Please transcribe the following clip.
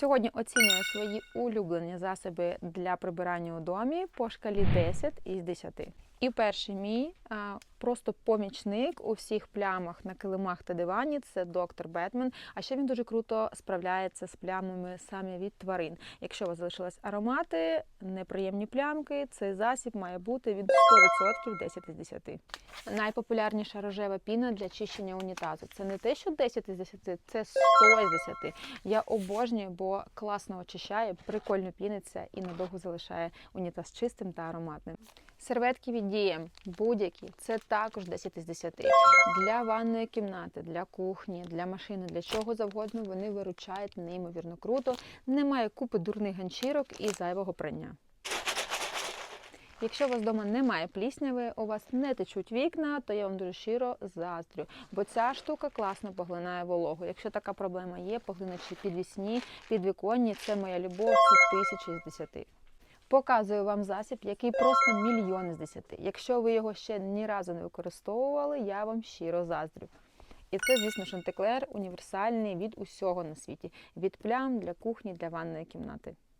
Сьогодні оцінюю свої улюблені засоби для прибирання у домі по шкалі 10 із 10. І перший мій просто помічник у всіх плямах на килимах та дивані це доктор Бетмен. А ще він дуже круто справляється з плямами саме від тварин. Якщо у вас залишились аромати, неприємні плямки, цей засіб має бути від 100% 10 із 10. Найпопулярніша рожева піна для чищення унітазу. Це не те, що 10 із 10, це 100 із 10. Я обожнюю, бо класно очищає, прикольно піниться і надовго залишає унітаз чистим та ароматним. Серветки від Diem, будь-які, це також 10 із 10. Для ванної кімнати, для кухні, для машини, для чого завгодно вони виручають неймовірно круто. Немає купи дурних ганчірок і зайвого прання. Якщо у вас вдома немає плісняви, у вас не течуть вікна, то я вам дуже щиро заздрю, бо ця штука класно поглинає вологу. Якщо така проблема є, поглиначі підвісні, підвіконні, це моя любов, це тисяча з десяти. Показую вам засіб, який просто мільйон з десяти. Якщо ви його ще ні разу не використовували, я вам щиро заздрю. І це, звісно, Шантеклер універсальний від усього на світі: від плям для кухні, для ванної кімнати.